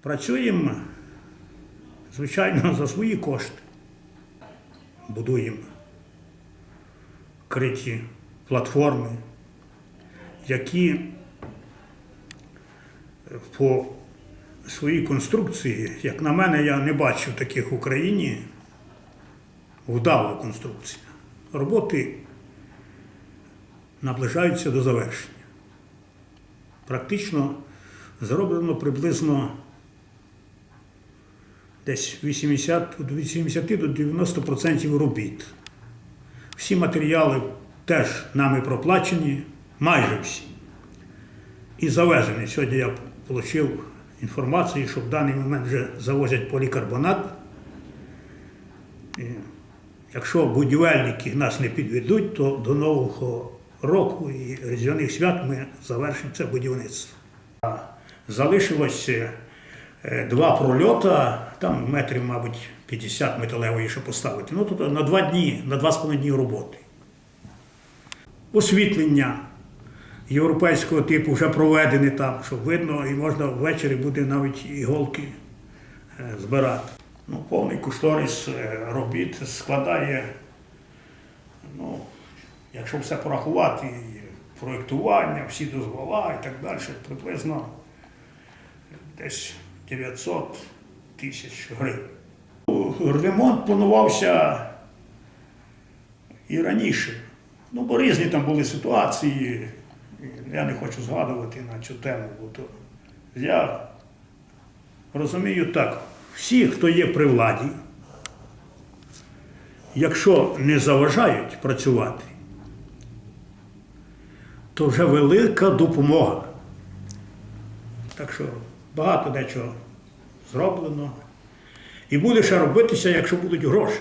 Працюємо, звичайно, за свої кошти. Будуємо криті платформи, які е, по своїй конструкції, як на мене, я не бачив таких в Україні. Вдала конструкція. Роботи наближаються до завершення. Практично зроблено приблизно десь 80, від 80 до 90% робіт. Всі матеріали теж нами проплачені, майже всі. І завезені. Сьогодні я отримав інформацію, що в даний момент вже завозять полікарбонат. І Якщо будівельники нас не підведуть, то до Нового року і Різдвяних свят ми завершимо це будівництво. А Залишилось е, два прольота, там метрів, мабуть, 50 металевої ще поставити. Ну, тут на два дні, на два з половиною дні роботи. Освітлення європейського типу вже проведене там, щоб видно, і можна ввечері буде навіть іголки е, збирати. Ну, повний кошторис е, робіт складає, ну, якщо все порахувати, проєктування, всі дозвола і так далі, приблизно десь 900 тисяч гривень. Ремонт планувався і раніше. Ну, бо різні там були ситуації. Я не хочу згадувати на цю тему, бо то я розумію так, всі, хто є при владі, якщо не заважають працювати, то вже велика допомога. Так що багато дечого зроблено. І буде ще робитися, якщо будуть гроші.